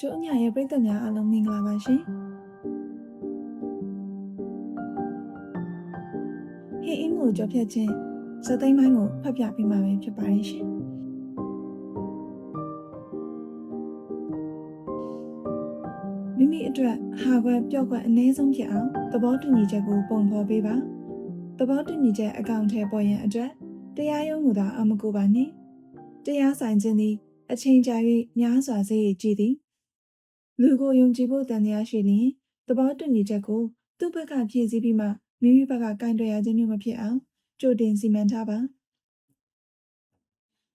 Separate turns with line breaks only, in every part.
ကျိုးအညာရဲ့ပရိသတ်များအားလုံးမင်္ဂလာပါရှင်။ဟေးအင်းကိုကြော်ဖြတ်ခြင်းစသိမ်းပိုင်းကိုဖတ်ပြပေးမှာပဲဖြစ်ပါတယ်ရှင်။မိမိအတွက်ဟာခွဲပျော့ခွက်အနည်းဆုံးဖြစ်အောင်သဘောတူညီချက်ကိုပုံဖော်ပေးပါ။သဘောတူညီချက်အကောင့်ထဲပေါ်ရန်အတွက်တရားရုံးကိုသာအမကူပါနှင့်။တရားဆိုင်ခြင်းသည်အချိန်ကြာ၍များစွာစေရကြည်သည် လူကိုယုံကြည်ဖို့တန်တရားရှိရင်သဘောတူညီချက်ကိုသူ့ဘက်ကဖြည့်ဆည်းပြီးမှမိမိဘက်ကကင်တွယ်ရခြင်းမျိုးမဖြစ်အောင်ကြိုတင်စီမံထားပါ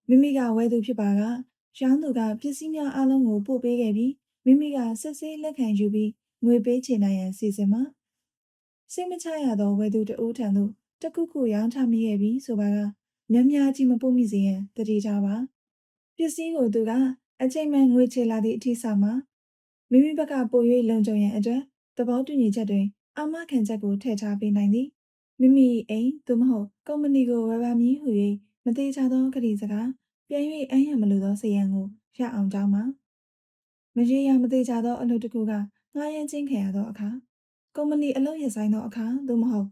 မိမိကဝယ်သူဖြစ်ပါကရောင်းသူကပစ္စည်းများအလုံးကိုပို့ပေးခဲ့ပြီးမိမိကဆက်စေးလက်ခံယူပြီးငွေပေးချေနိုင်ရန်စီစဉ်မှာစိတ်မချရသောဝယ်သူတအိုးထံသို့တခုခုရောင်းချမိခဲ့ပြီးဆိုပါကများများကြီးမပို့မိစေရန်တတိထားပါပစ္စည်းကိုသူကအချိန်မှငွေချေလာသည့်အထိဆောင်မှာ မိမိဘက်ကပို၍လုံခြုံရန်အတွက်သဘောတူညီချက်တွင်အာမခံချက်ကိုထည့်ထားပေးနိုင်သည်မိမိအိမ်သို့မဟုတ်ကုမ္ပဏီကိုဝယ်ပါမည်ဟု၍မသေးချသောကတိစကားပြန်၍အမ်းရမလို့သောစရန်ကိုရအောင်ကြောင်းမှာမရေရာမသေးချသောအလုပ်တစ်ခုကငှားရမ်းခြင်းခံရသောအခါကုမ္ပဏီအလုပ်ရဆိုင်သောအခါသို့မဟုတ်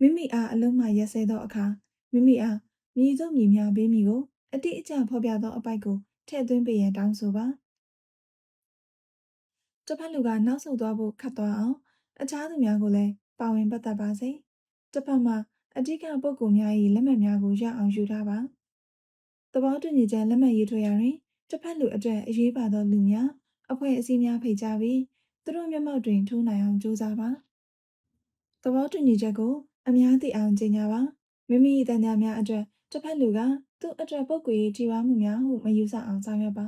မိမိအားအလုံးမှရက်စဲသောအခါမိမိအားမြည်စုံမြည်များပေးမိကိုအတိအကျဖော်ပြသောအပိုက်ကိုထည့်သွင်းပေးရန်တောင်းဆိုပါ တစ်ဖက်လူကနောက်ဆုတ်သွားဖို့ခတ်သွားအောင်အခြားသူများကိုလည်းပါဝင်ပတ်သက်ပါစေတစ်ဖက်မှာအဓိကပုဂ္ဂိုလ်များ၏လက်မှတ်များကိုရအောင်ယူထားပါသဘောတူညီချက်လက်မှတ်ရေးထိုးရရင်တစ်ဖက်လူအတွက်အရေးပါသောလူများအဖွဲ့အစည်းများဖိတ်ကြားပြီးသူတို့မျက်မှောက်တွင်ထိုးနိုင်အောင်ကြိုးစားပါသဘောတူညီချက်ကိုအများသိအောင်ကြေညာပါမိမိ၏တန်ကြားများအတွက်တစ်ဖက်လူကသူ့အတွက်ပုဂ္ဂိုလ်ရေးထိပါမှုများဟုမယူဆအောင်ဆောင်ရွက်ပါ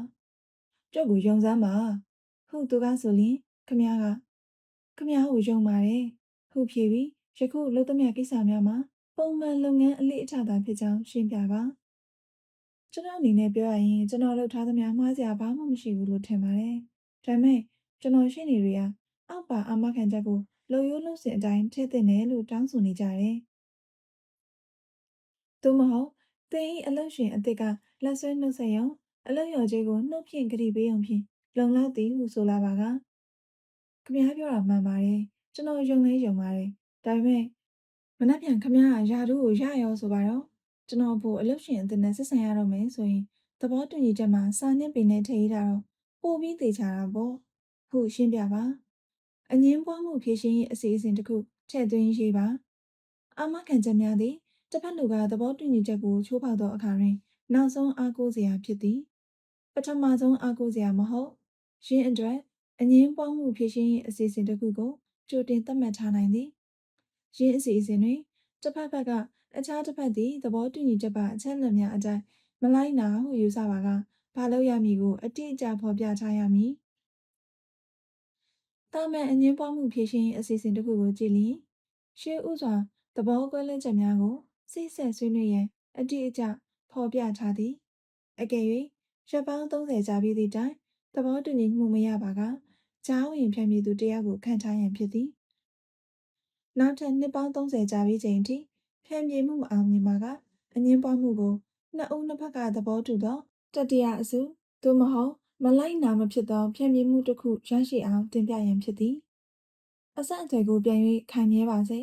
ကြုတ်ကိုယုံစမ်းပါ ဟုတ်သူကဆိုရင်ခမည်းကခမည်းကိုယုံပါတယ်ဟုတ်ဖြေပြီးယခုလုပ်သမျှကိစ္စများမှာပုံမှန်လုပ်ငန်းအလေးအထားသာဖြစ်ကြောင်းရှင်းပြပါကျွန်တော်အနေနဲ့ပြောရရင်ကျွန်တော်လုပ်ထားသမျှမှားစရာဘာမှမရှိဘူးလို့ထင်ပါတယ်ဒါပေမဲ့ကျွန်တော်ရှင်းနေတွေကအောက်ပါအာမခံချက်ကိုလုံရိုးလုံစင်အတိုင်းထည့်သင့်တယ်လို့တောင်းဆိုနေကြတယ်သို့မဟုတ်တင်ဤအလုပ်ရှင်အစ်စ်ကလက်ဆွဲနှုတ်ဆက်ရုံအလုပ်ရော်ကြီးကိုနှုတ်ဖြင့်ကြတိပေးုံဖြင့် လုံလောက်သည်ဟုဆိုလာပါကခမည်းပြောတာမှန်ပါတယ်ကျွန်တော်ယုံလဲယုံပါတယ်ဒါပေမဲ့မနှက်ပြန်ခမည်းကယာတူးကိုရရောဆိုပါတော့ကျွန်တော်ဖို့အလုပ်ရှင်အစ်နဲ့ဆက်ဆံရတော့မယ်ဆိုရင်သဘောတူညီချက်မှာစာနှင့်ပင်နဲ့ထည့်ရတာတော့ပို့ပြီးသေချာတာပေါ့ဟုရှင်းပြပါအငင်းပွားမှုဖြည့်ရှင်းရေးအစီအစဉ်တစ်ခုထည့်သွင်းရေးပါအာမခံချက်များသည်တစ်ဖက်လူကသဘောတူညီချက်ကိုချိုးဖောက်သောအခါတွင် နောက်ဆုံးအားကိုးစရာဖြစ်သည် ပထမဆုံးအားကိုးစရာမဟုတ် ရင်းအတွက်အငင်းပွားမှုဖြည့်ရှင်းရေးအစီအစဉ်တစ်ခုကိုကြိုတင်သတ်မှတ်ထားနိုင်သည်ရင်းအစီအစဉ်တွင်တစ်ဖက်ဘက်ကအခြားတစ်ဖက်သည်သဘောတူညီချက်ပါအချက်အလက်များအတိုင်းမလိုက်နာဟုယူဆပါကဘာလို့ရမည်ကိုအတိအကျဖော်ပြထားရမည်တာမန်အငင်းပွားမှုဖြည့်ရှင်းရေးအစီအစဉ်တစ်ခုကိုကြည့်လျင်ရှေးဥစွာသဘောကွဲလွဲချက်များကိုစိတ်ဆက်ဆွေးနွေးရန်အတိအကျဖော်ပြထားသည်အကယ်၍ရက်ပေါင်း30ကြာပြီးသည့်တိုင် သဘောတူညီမှုမရပါကကြားဝင်ဖြန့်ဖြေသူတရားကိုခံထားရန်ဖြစ်သည်နောက်ထပ်နှစ်ပေါင်း30ကြာပြီးချိန်ထိဖြန့်ဖြေမှုမအောင်မြင်ပါကအငင်းပွားမှုကိုနှစ်ဦးနှစ်ဖက်ကသဘောတူသောတတိယအစုသို့မဟုတ်မလိုက်နာမဖြစ်သောဖြန့်ဖြေမှုတစ်ခုရရှိအောင်တင်ပြရန်ဖြစ်သည်အဆက်အသွယ်ကိုပြန်၍ခံမြဲပါစေ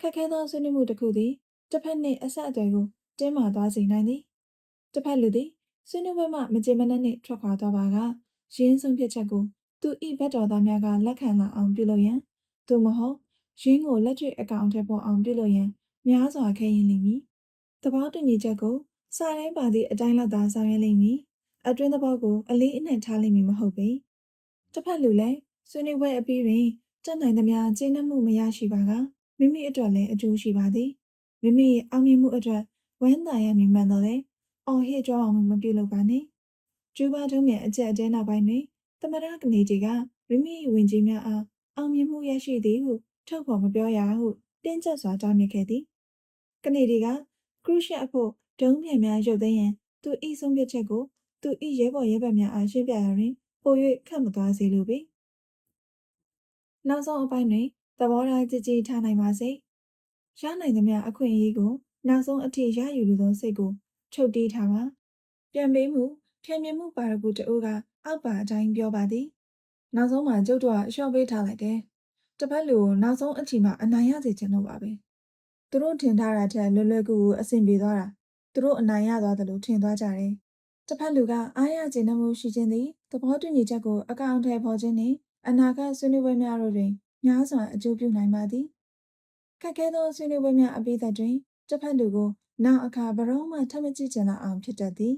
ခက်ခဲသောဆွေးနွေးမှုတစ်ခုသည်တစ်ဖက်နှင့်အဆက်အသွယ်ကိုတင်းမာသွားစေနိုင်သည်တစ်ဖက်လူသည်ဆွေးနွေးပွဲမှမကြေမနက်နှင့်ထွက်ခွာသွားပါက ရင်းဆုံးဖြတ်ချက်ကိုသူ၏ဘက်တော်သားများကလက်ခံလာအောင်ပြုလုပ်ရန်သို့မဟုတ်ရင်းကိုလက်တွေ့အကောင့်ထဲပေါ်အောင်ပြုလုပ်ရန်များစွာခဲရင်လိမ့်မည်သဘောတူညီချက်ကိုစာရင်းပါသည့်အတိုင်းလောက်သာဆောင်ရွက်လိမ့်မည်အတွင်းသဘောကိုအလေးအနက်ထားလိမ့်မည်မဟုတ်ပေတစ်ဖက်လူလည်းဆွေးနွေးပွဲအပြီးတွင်တက်နိုင်သမျှကျင်းနှမှုမရရှိပါကမိမိအတွက်လည်းအကျိုးရှိပါသည်မိမိအောင်မြင်မှုအတွက်ဝမ်းသာရမည်မှန်တော့လေအော်ဟစ်ကြွားအောင်မပြုလုပ်ပါနဲ့ ကျူးဘာထုံးမြန်အကျက်အတဲနောက်ပိုင်းတွင်သမရကနေတီကမိမိဝင်ကြီးများအားအောင်မြင်မှုရရှိသည်ဟုထုတ်ဖော်မပြောရဟုတင်းကျပ်စွာတားမြစ်ခဲ့သည်ကနေတီကခရုရှက်အဖို့ဒုံးပြန်များရုပ်သိမ်းရန်သူဤဆုံးဖြတ်ချက်ကိုသူဤရဲဘော်ရဲဘက်များအားရှင်းပြရရင်ပို၍ခတ်မသွားစေလိုပေနောက်ဆုံးအပိုင်းတွင်သဘောထားကြည်ကြည်ထားနိုင်ပါစေရနိုင်သမျှအခွင့်အရေးကိုနောက်ဆုံးအထိရယူလိုသောစိတ်ကိုချုပ်တီးထားပါပြန်ပေးမှု ဖြန့်မြင်မှုပါရဂူတအိုးကအောက်ပါအတိုင်းပြောပါသည်နောက်ဆုံးမှာကျုပ်တို့ကအလျှော့ပေးထားလိုက်တယ်တစ်ဖက်လူကိုနောက်ဆုံးအချိန်မှအနိုင်ရစေချင်လို့ပါပဲသူတို့ထင်ထားတာထက်လွယ်လွယ်ကူကူအဆင်ပြေသွားတာသူတို့အနိုင်ရသွားတယ်လို့ထင်သွားကြတယ်တစ်ဖက်လူကအားရကျေနပ်မှုရှိခြင်းသည်သဘောတူညီချက်ကိုအကောင့်ထဲပေါ်ခြင်းနှင့်အနာဂတ်ဆွေးနွေးပွဲများတို့တွင်များစွာအကျိုးပြုနိုင်ပါသည်ခက်ခဲသောဆွေးနွေးပွဲများအပိသက်တွင်တစ်ဖက်လူကိုနောက်အခါဘရောမှထပ်မကြည့်ချင်တော့အောင်ဖြစ်တတ်သည်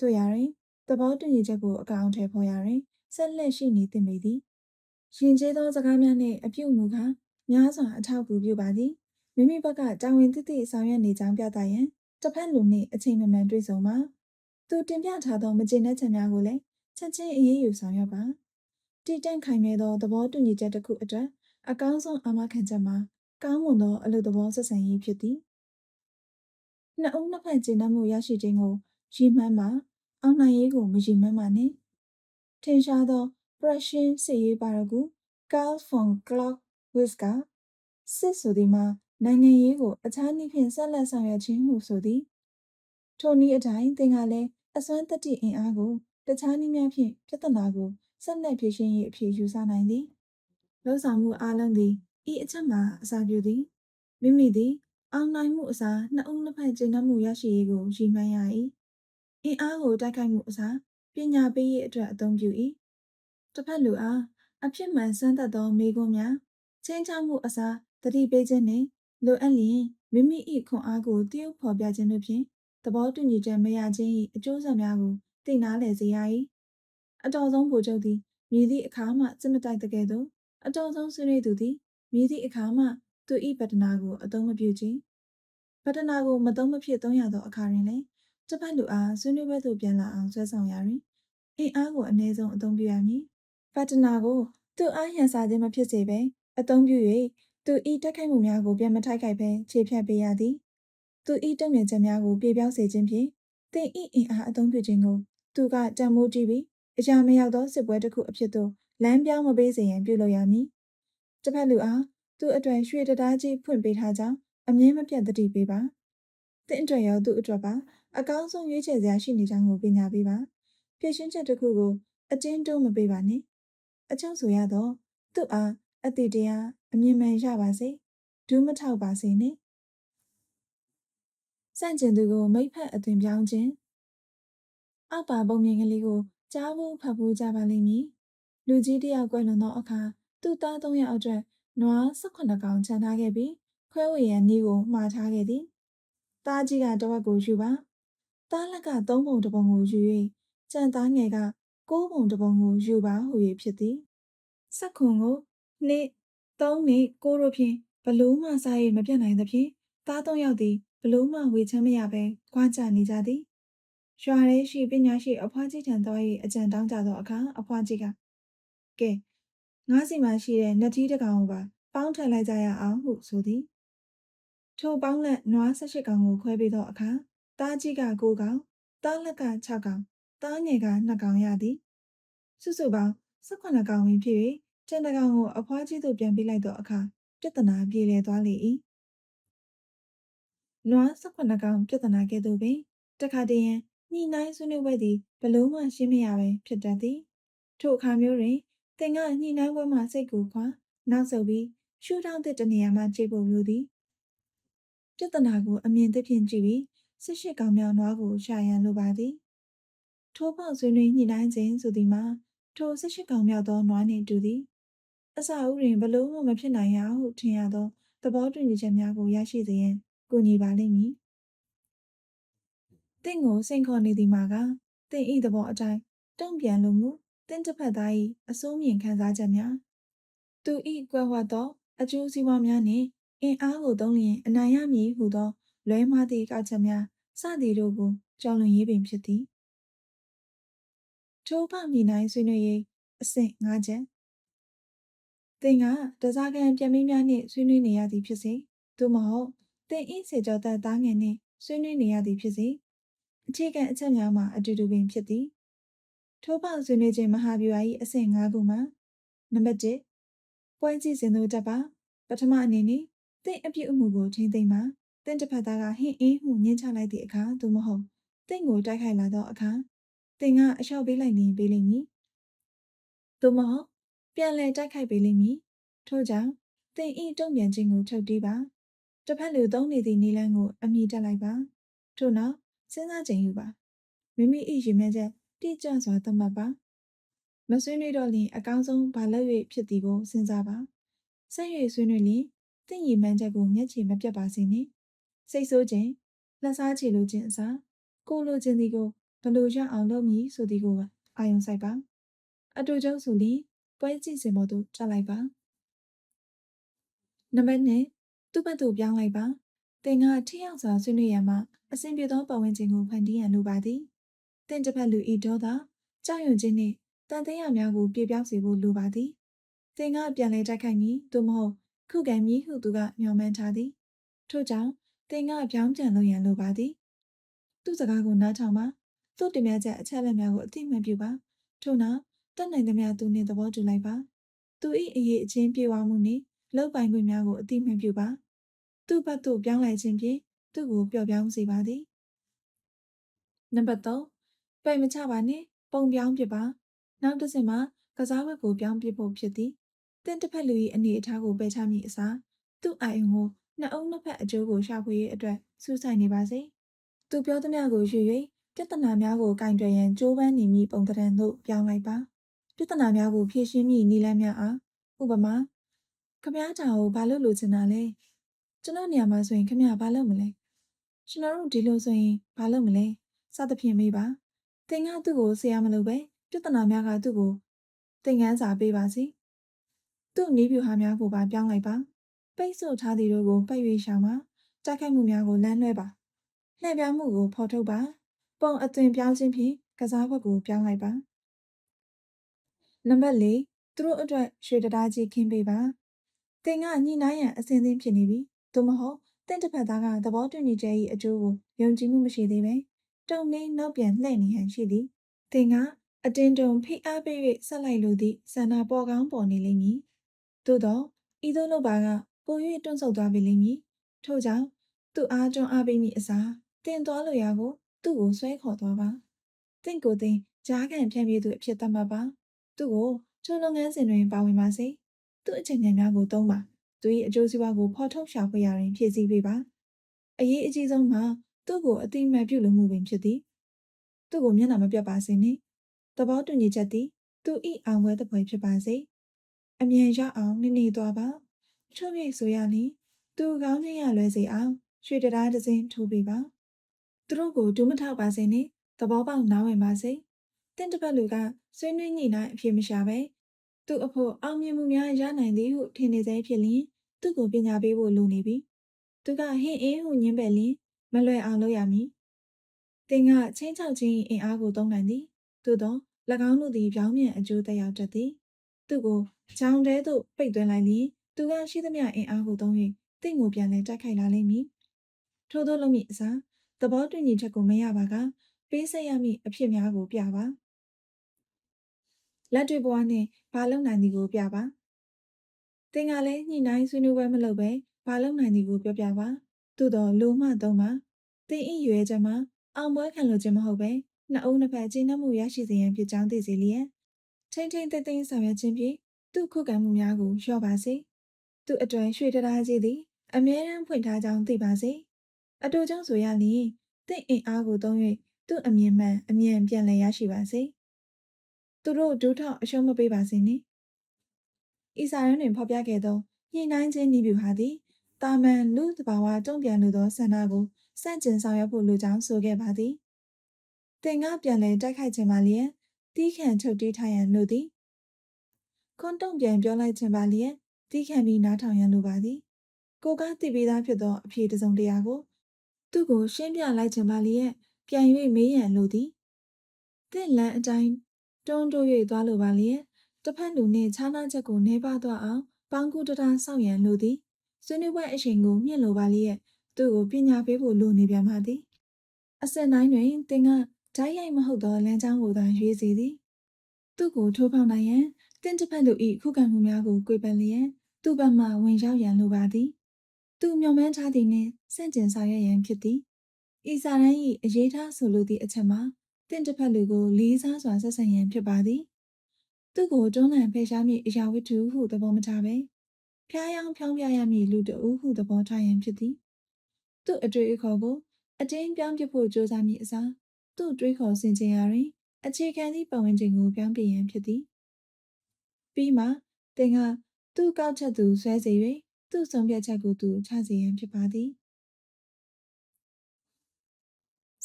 တို့ရရင် သဘောတူညီချက်ကိုအကောင့်ထဲပေါ်ရရင်ဆက်လက်ရှိနေသင့်ပေသည်ရှင်ကျေးသောစကားများနှင့်အပြုတ်မူကားများစွာအထောက်အကူပြုပါသည်မိမိဘက်ကတာဝန်တည်တည်ဆောင်ရွက်နေကြောင်းပြသရန်တစ်ဖက်လူနှင့်အချိန်မမှန်တွေ့ဆုံပါသူတင်ပြထားသောမကျေနပ်ချက်များကိုလည်းချက်ချင်းအရေးယူဆောင်ရွက်ပါတည်တံ့ခိုင်မြဲသောသဘောတူညီချက်တစ်ခုအတွက်အကောင်းဆုံးအာမခံချက်မှာကောင်းမွန်သောအလုပ်သဘောဆက်ဆံရေးဖြစ်သည်နှစ်ဦးနှစ်ဖက်ကျေနပ်မှုရရှိခြင်းကိုရည်မှန်းမှာ အောင်နိုင်ရေးကိုမရည်မှန်းပါနဲ့ထင်ရှားသော Prussian စစ်ရေးပါရဂူ Karl von Clausewitz ကစစ်ဆိုသည်မှာနိုင်ငံရေးကိုအခြားနည်းဖြင့်ဆက်လက်ဆောင်ရွက်ခြင်းဟုဆိုသည်ထိုနည်းအတိုင်းသင်ကလည်းအစွမ်းတတိအင်အားကိုတခြားနည်းများဖြင့်ပြဿနာကိုဆက်လက်ဖြေရှင်းရေးအဖြစ်ယူဆနိုင်သည်လှုပ်ဆောင်မှုအလုံးသည်ဤအချက်မှာအစာပြုသည်မိမိသည်အောင်နိုင်မှုအစားနှစ်ဦးနှစ်ဖက်ကျင့်တတ်မှုရရှိရေးကိုရည်မှန်းရ၏ အင်အားကိုတိုက်ခိုက်မှုအစားပညာပေးရေးအတွက်အသုံးပြု၏တစ်ဖက်လူအားအဖြစ်မှန်စမ်းသပ်သောမိကွန်းများချင်းချောက်မှုအစားတတိပေးခြင်းနှင့်လိုအပ်လျင်မိမိ၏ခွန်အားကိုတည်ယူဖော်ပြခြင်းတို့ဖြင့်သဘောတူညီချက်မရခြင်း၏အကျိုးဆက်များကိုသိနာလည်စေရ၏အတော်ဆုံးဗိုလ်ချုပ်သည်မြည်သည့်အခါမှစစ်မတိုက်တကယ်သို့အတော်ဆုံးဆွေးနွေးသူသည်မြည်သည့်အခါမှသူ၏ပတနာကိုအသုံးမပြုခြင်းပတနာကိုမသုံးမဖြစ်သုံးရသောအခါတွင်လည်း တစ်ဖက်လူအားဆွေးနွေးပွဲသို့ပြန်လာအောင်ဆွဲဆောင်ရာတွင်အင်အားကိုအနည်းဆုံးအသုံးပြုရမည်ပတနာကိုသူအားရန်စာခြင်းမဖြစ်စေဘဲအသုံးပြု၍သူဤတက်ခိုက်မှုများကိုပြန်မထိုက်ခိုက်ဘဲခြေဖြတ်ပေးရသည်သူဤတုံ့ပြန်ချက်များကိုပြေပြောင်းစေခြင်းဖြင့်တင်ဤအင်အားအသုံးပြုခြင်းကိုသူကတံမိုးကြည့်ပြီးအရာမရောက်သောစစ်ပွဲတစ်ခုအဖြစ်သို့လမ်းပြောင်းမပေးစေရန်ပြုလုပ်ရမည်တစ်ဖက်လူအားသူ့အတွက်ရွှေတရားကြီးဖွင့်ပေးထားကြောင်းအမြင်မပြတ်တတိပေးပါတင့်အတွက်ရောသူ့အတွက်ပါ အကောင်းဆုံးရွေးချယ်စရာရှိနေကြောင်းကိုပညာပေးပါဖြည့်ရှင်းချက်တစ်ခုကိုအတင်းတွန်းမပေးပါနဲ့အချုပ်ဆိုရတော့သူ့အားအတိတရားအမြင်မှန်ရပါစေဒူးမထောက်ပါစေနဲ့စန့်ကျင်သူကိုမိဖက်အသွင်ပြောင်းခြင်းအောက်ပါပုံမြင်ကလေးကိုကြားဖို့ဖတ်ဖို့ကြပါလိမ့်မည်လူကြီးတယောက်ကွယ်လွန်သောအခါသူ့သားသုံးယောက်အတွက်နွား18ကောင်ချန်ထားခဲ့ပြီးခွဲဝေရန်နီးကိုမှားထားခဲ့သည်သားကြီးကတဝက်ကိုယူပါ သားလက်က3ပုံတစ်ပုံကိုယူ၍ကြံသားငယ်က6ပုံတစ်ပုံကိုယူပါဟု၍ဖြစ်သည်စက်ခွန်ကိုနှစ်3နှစ်6တို့ဖြင့်ဘလို့မှစားရမပြတ်နိုင်သဖြင့်သားသုံးယောက်သည်ဘလို့မှဝေချမ်းမရဘဲခွာကြနေကြသည်ရွာရဲရှိပညာရှိအဖွားကြီးထံသွား၍အကြံတောင်းကြသောအခါအဖွားကြီးကကဲငါးစီမှာရှိတဲ့နှတီးတစ်ကောင်ကိုပါပေါင်းထည့်လိုက်ကြရအောင်ဟုဆိုသည်ထိုပေါင်းလက်နွား၁၈ကောင်ကိုခွဲပေးသောအခါ တားကြီးက9ကောင်တားလက်က6ကောင်တားငယ်က2ကောင်ရသည်စုစုပေါင်း18ကောင်ပင်ဖြစ်၍ကျန်တကောင်ကိုအဖွားကြီးတို့ပြန်ပေးလိုက်သောအခါပြဿနာပြေလည်သွားလေ၏နွား18ကောင်ပြဿနာကဲ့သို့ပင်တခါတည်းရန်ညှိနှိုင်းဆွေးနွေးပွဲသည်ဘလို့မှရှင်းမရပဲဖြစ်တတ်သည်ထိုအခါမျိုးတွင်သင်ကညှိနှိုင်းပွဲမှစိတ်ကိုခွာနောက်ဆုတ်ပြီးရှူထောင်းတဲ့တနေရာမှကြိတ်ဖို့မျိုးသည်ပြဿနာကိုအမြင်သဖြင့်ကြည့်ပြီး ဆစ်ရှိကောင်မြောင်နွားကိုရှာရန်လိုပါသည်ထိုးပေါက်ဆွေးနွေးညှိနှိုင်းခြင်းဆိုသည်မှာထိုဆစ်ရှိကောင်မြောက်သောနွားနှင့်တူသည်အစာအုပ်တွင်ဘလို့မှမဖြစ်နိုင်ရဟုထင်ရသောသဘောတူညီချက်များကိုရရှိစေရန်ကူညီပါလိမ့်မည်တင့်ကိုစိန်ခေါ်နေသည်မှာကတင့်ဤသဘောအတိုင်းတုံ့ပြန်လိုမှုတင့်တစ်ဖက်သား၏အစိုးမြင်ခံစားချက်များသူဤကွယ်ဝသောအကျိုးစီးပွားများနှင့်အင်အားကိုသုံးလျင်အနိုင်ရမည်ဟုသောလွဲမှားသည့်ကောက်ချက်များ စသည်တို့ကိုကြော်လွန်ရေးပင်ဖြစ်သည်ထိုးပမိနိုင်ဆွေးနွေးရေးအဆင့်၅ချက်သင်ကတစားကန်ပြန်မင်းများနှင့်ဆွေးနွေးနေရသည်ဖြစ်စေသို့မဟုတ်သင်ဤစေကြောသက်သားငယ်နှင့်ဆွေးနွေးနေရသည်ဖြစ်စေအခြေခံအချက်များမှာအတူတူပင်ဖြစ်သည်ထိုးပေါက်ဆွေးနွေးခြင်းမဟာဗျူဟာ၏အဆင့်၅ခုမှာနံပါတ်1ပွဲကြည့်စဉ်သို့တက်ပါပထမအနေနဲ့တင့်အပြုတ်အမှုကိုထိမ့်သိမ့်ပါ တင့်တစ်ဖက်သားကဟင်းအင်းမှုညှင်းချလိုက်သည့်အခါသို့မဟုတ်တင့်ကိုတိုက်ခိုက်လာသောအခါတင်ကအလျှော့ပေးလိုက်နေပေးလိမ့်မည်သို့မဟုတ်ပြန်လည်တိုက်ခိုက်ပေးလိမ့်မည်ထို့ကြောင့်သင်ဤတုံ့ပြန်ခြင်းကိုထုတ်တီးပါတစ်ဖက်လူသုံးနေသည့်နီလန်းကိုအမိတက်လိုက်ပါထို့နောက်စဉ်းစားချိန်ယူပါမိမိဤရင်မဲ့ချက်တိကျစွာသတ်မှတ်ပါမဆွေးနွေးတော့လျင်အကောင်းဆုံးဘာလို့၍ဖြစ်သည်ကိုစဉ်းစားပါဆက်၍ဆွေးနွေးလျင်သင်ရည်မှန်းချက်ကိုမျက်ခြေမပြတ်ပါစေနှင့် စိတ်ဆိုးခြင်းလက်စားချေလိုခြင်းအစားကိုလိုခြင်းသည်ကိုဘလို့ရအောင်လုပ်မည်ဆိုသည်ကိုအာယုံဆိုင်ပါအတူကျုပ်ဆိုလျင်ပွဲကြည့်စင်ပေါ်သို့တက်လိုက်ပါနံပါတ်1သူ့ဘက်သို့ပြောင်းလိုက်ပါသင်ကထိရောက်စွာဆွေးနွေးရန်မှာအဆင်ပြေသောပတ်ဝန်းကျင်ကိုဖန်တီးရန်လိုပါသည်သင်တစ်ဖက်လူဤဒေါသကြောက်ရွံ့ခြင်းနှင့်တန်သေးရများကိုပြေပြောင်းစေဖို့လိုပါသည်သင်ကပြန်လဲတိုက်ခိုက်မည်သို့မဟုတ်ခုခံမည်ဟုသူကမျှော်မှန်းထားသည်ထို့ကြောင့် သင်ကပြောင်းပြန်လုပ်ရန်လိုပါသည်သူ့စကားကိုနားထောင်ပါသူ့တင်ပြချက်အချက်အလက်များကိုအသိမှတ်ပြုပါထို့နောက်တတ်နိုင်သမျှသူနှင့်သဘောတူလိုက်ပါသူ၏အရေးအချင်းပြေဝမှုနှင့်လောက်ပိုင်ခွင့်များကိုအသိမှတ်ပြုပါသူ့ဘက်သို့ပြောင်းလဲခြင်းဖြင့်သူ့ကိုပျော့ပြောင်းစေပါသည်နံပါတ်3ပိတ်မချပါနဲ့ပုံပြောင်းပြပါနောက်တစ်စင်မှာကစားဝတ်ကိုပြောင်းပြဖို့ဖြစ်သည်တင့်တစ်ဖက်လူ၏အနေအထားကိုပယ်ချမည့်အစားသူ့အာယုံကို နှစ်အုံနှစ်ဖက်အကျိုးကိုရှာဖွေရေးအတွက်စူးစိုက်နေပါစေသူပြောသမျှကိုရွေ၍ပြဿနာများကိုကင်တွယ်ရန်ကြိုးပမ်းနေမည့်ပုံသဏ္ဍာန်သို့ပြောင်းလိုက်ပါပြဿနာများကိုဖြေရှင်းမည့်နည်းလမ်းများအားဥပမာခမည်းတော်ကိုဘာလို့လိုချင်တာလဲကျွန်တော်နေရာမှာဆိုရင်ခမည်းဘာလုပ်မလဲကျွန်တော်တို့ဒီလိုဆိုရင်ဘာလုပ်မလဲစသဖြင့်မေးပါသင်ကသူ့ကိုဆရာမလို့ပဲပြဿနာများကသူ့ကိုသင်ခန်းစာပေးပါစီသူ့နီးပြူဟာများကိုပါပြောင်းလိုက်ပါ ပိတ်ဆို့ထားသည်တို့ကိုပိတ်၍ရှောင်ပါတိုက်ခိုက်မှုများကိုလမ်းလွှဲပါလှည့်ပြောင်းမှုကိုဖော်ထုတ်ပါပုံအသွင်ပြောင်းခြင်းဖြင့်ကစားဘက်ကိုပြောင်းလိုက်ပါနံပါတ်၄သူတို့အတွက်ရွှေတရားကြီးခင်းပေးပါသင်ကညှိနှိုင်းရန်အစဉ်သင်းဖြစ်နေပြီသို့မဟုတ်တင့်တစ်ဖက်သားကသဘောတူညီချက်၏အကျိုးကိုယုံကြည်မှုမရှိသေးပဲတုံနှင်းနောက်ပြန်လှည့်နေဟန်ရှိသည်သင်ကအတင်းတုံဖိအားပေး၍ဆက်လိုက်လိုသည့်ဆန္ဒပေါ်ကောင်းပေါ်နေလိမ့်မည်သို့တော့ဤသို့လုပ်ပါက ပို၍တွန့်ဆုတ်သွားပြီလိမ့်မည်ထို့ကြောင့်သူ့အားတွန်းအားပေးမိအစားတင်သွားလိုရာကို သူ့ကိုဆွဲခေါ်သွားပါတင့်ကိုတင်ကြားခံဖြန့်ပြေးသူအဖြစ်သတ်မှတ်ပါသူ့ကိုထိုလုပ်ငန်းစဉ်တွင်ပါဝင်ပါစေသူ့အချိန်များကိုသုံးပါသူ၏အကျိုးစီးပွားကိုဖော်ထုတ်ရှာဖွေရရင်ဖြည့်ဆည်းပေးပါအရေးအကြီးဆုံးမှာသူ့ကိုအတိအမှတ်ပြုလို့မှုပင်ဖြစ်သည်သူ့ကိုမျက်နှာမပြတ်ပါစေနှင့်သဘောတူညီချက်သည်သူ၏အောင်ပွဲတစ်ပွဲဖြစ်ပါစေအမြန်ရအောင်နေနေသွားပါ ချုပ်ရိပ်ဆိုရလျင်သူကောင်းခြင်းရလွယ်စေအောင်ရွှေတရားတစ်စင်းထိုးပေးပါသူတို့ကိုဒူးမထောက်ပါစေနှင့်သဘောပေါက်နားဝင်ပါစေတင့်တစ်ပတ်လူကဆွေးနွေးညှိနှိုင်းအဖြစ်မရှာပဲသူ့အဖို့အောင်မြင်မှုများရနိုင်သည်ဟုထင်နေစေဖြစ်လျင်သူ့ကိုပညာပေးဖို့လိုနေပြီသူကဟင်းအင်းဟုညင်းပယ်လျင်မလွယ်အောင်လုပ်ရမည်တင်ကချင်းချောက်ချင်းအင်အားကိုသုံးနိုင်သည်သို့သော၎င်းတို့သည်ပြောင်းပြန်အကျိုးသက်ရောက်တတ်သည်သူ့ကိုချောင်းတဲသို့ပိတ်သွင်းလိုက်လျင် သူကရှိသမျှအင်အားကိုသုံး၍တင့်ကိုပြန်လဲတိုက်ခိုက်လာလိမ့်မည်ထို့သောလုပ်မည့်အစားသဘောတူညီချက်ကိုမရပါကပေးဆက်ရမည့်အဖြစ်များကိုပြပါလက်တွေ့ဘဝနှင့်ဘာလုံနိုင်သည်ကိုပြပါသင်ကလည်းညှိနှိုင်းဆွေးနွေးပွဲမလုပ်ပဲဘာလုံနိုင်သည်ကိုပြောပြပါသို့တော်လူမှသုံးပါသင်ဤရွယ်ချက်မှာအောင်ပွဲခံလို့ခြင်းမဟုတ်ပဲနှစ်အုပ်နှစ်ဖက်ကျင်းနှမှုရရှိစေရန်ဖြစ်ကြောင်းသိစေလျက်ချင်းချင်းသိသိဆောင်ရွက်ခြင်းဖြင့်သူ့ခုခံမှုများကိုလျှော့ပါစေ သူ့အတွင်ရွှေတရားကြီးသည်အမြဲတမ်းဖွင့်ထားကြောင်းသိပါစေအတူကြောင့်ဆိုရလျင်တင့်အင်အားကိုသုံး၍သူ့အမြင်မှန်အမြင်ပြန်လည်ရရှိပါစေသူတို့ဒုထောက်အရှုံးမပေးပါစေနှင့်ဤစာရန်တွင်ဖော်ပြခဲ့သောညှိနှိုင်းခြင်းနည်းဗျူဟာသည်တာမန်လူသဘာဝတုံ့ပြန်လိုသောဆန္ဒကိုစန့်ကျင်ဆောင်ရွက်ဖို့လိုကြောင်းဆိုခဲ့ပါသည်တင်ကပြန်လည်တိုက်ခိုက်ခြင်းပါလျက်တီးခန့်ချုပ်တီးထားရန်လိုသည်ခွန်တုံ့ပြန်ပြောလိုက်ခြင်းပါလျက် တီးခန့်ပြီးနားထောင်ရန်လိုပါသည်ကိုကတည်ပြီးသားဖြစ်သောအဖြေတစုံတရာကို သူ့ကိုရှင်းပြလိုက်ခြင်းပါလျက်ပြန်၍မေးရန်လိုသည်တင့်လန်းအတိုင်းတွန်းတိုး၍သွားလိုပါလျက်တစ်ဖက်လူနှင့်ခြားနားချက်ကိုနှဲပါသွားအောင်ပေါင်းကူတတားဆောက်ရန်လိုသည်ဆွေးနွေးပွဲအချိန်ကိုမြင့်လိုပါလျက်သူ့ကိုပညာပေးဖို့လိုနေပြန်ပါသည်အစတိုင်းတွင်တင်ကဓာတ်ရိုက်မဟုတ်သောလမ်းကြောင်းကိုသာရွေးစီသည်သူ့ကိုထိုးဖောက်နိုင်ရန်တင်းတစ်ဖက်လူ၏ခုခံမှုများကိုကြွေပန်လျက် သူ့ဘက်မှဝင်ရောက်ရန်လိုပါသည်သူမျှော်မှန်းထားသည်နှင့်စန့်ကျင်ဆောင်ရွက်ရန်ဖြစ်သည်ဤစာရန်၏အရေးထားဆိုလိုသည့်အချက်မှာတင့်တစ်ဖက်လူကိုလေးစားစွာဆက်ဆံရန်ဖြစ်ပါသည်သူ့ကိုတွန်းလှန်ဖယ်ရှားမည့်အရာဝတ္ထုဟုသဘောမထားပဲဖျားယောင်းဖြောင်းပြရမည့်လူတဦးဟုသဘောထားရန်ဖြစ်သည်သူ့အတွေ့အခေါ်ကိုအတင်းပြောင်းပြဖို့ကြိုးစားမည့်အစားသူ့တွေးခေါ်ဆင်ခြင်ရာတွင်အခြေခံသည့်ပတ်ဝန်းကျင်ကိုပြောင်းပြရန်ဖြစ်သည်ပြီးမှတင်က သူ့ကောက်ချက်သူဆွဲစေ၍သူ့ဆုံးဖြတ်ချက်ကိုသူချစေရန်ဖြစ်ပါသည်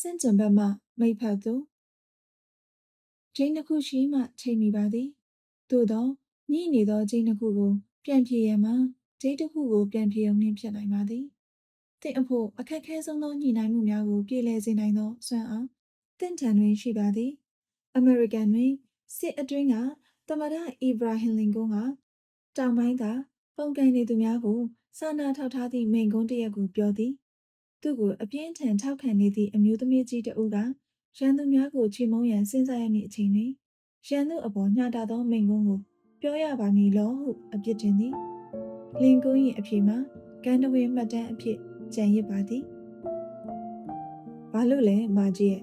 စင်ကြံဘက်မှမိတ်ဖက်သူဂျင်းတစ်ခုရှိမှချိန်မိပါသည်သို့သောညှိနေသောဂျင်းတစ်ခုကို ပြန်ပြေရန်မှာဂျင်းတစ်ခုကိုပြန်ပြေုံနှင့်ဖြစ်နိုင်ပါသည်တင့်အဖို့အခက်ခဲဆုံးသောညှိနှိုင်းမှုများကိုပြည်လည်စေနိုင်သောစွမ်းအားတင့်ထံတွင်ရှိပါသည်အမေရိကန်တွင်စစ်အတွင်းကတမဒအီဗရာဟင်လင်ကွန်းက တောင်ပိုင်းကပုံကန်နေသူများကိုစာနာထောက်ထားသည့်မိန့်ခွန်းတစ်ရပ်ကိုပြောသည်သူ့ကိုအပြင်းထန်ထောက်ခံနေသည့်အမျိုးသမီးကြီးတဦးကရန်သူများကိုချေမှုန်းရန်စဉ်းစားရမည့်အချိန်တွင်ရန်သူအပေါ်ညှာတာသောမိန့်ခွန်းကိုပြောရပါမည်လောဟုအပြစ်တင်သည်လင်ကွန်း၏အဖြေမှာကန်းတဝင်းမှတ်တမ်းအဖြစ်ကြံရစ်ပါသည်ဘာလို့လဲမာကြီးရဲ့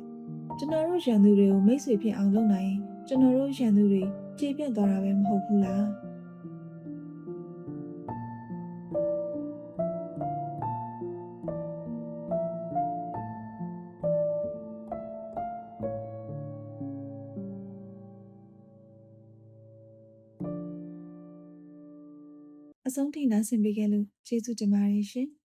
ကျွန်တော်တို့ရန်သူတွေကိုမိတ်ဆွေဖြစ်အောင်လုပ်နိုင်ရင်ကျွန်တော်တို့ရန်သူတွေခြေပြတ်သွားတာပဲမဟုတ်ဘူးလား ဆုံးထိနားဆင်ပေးခဲ့လို့ကျေးဇူးတင်ပါတယ်ရှင်။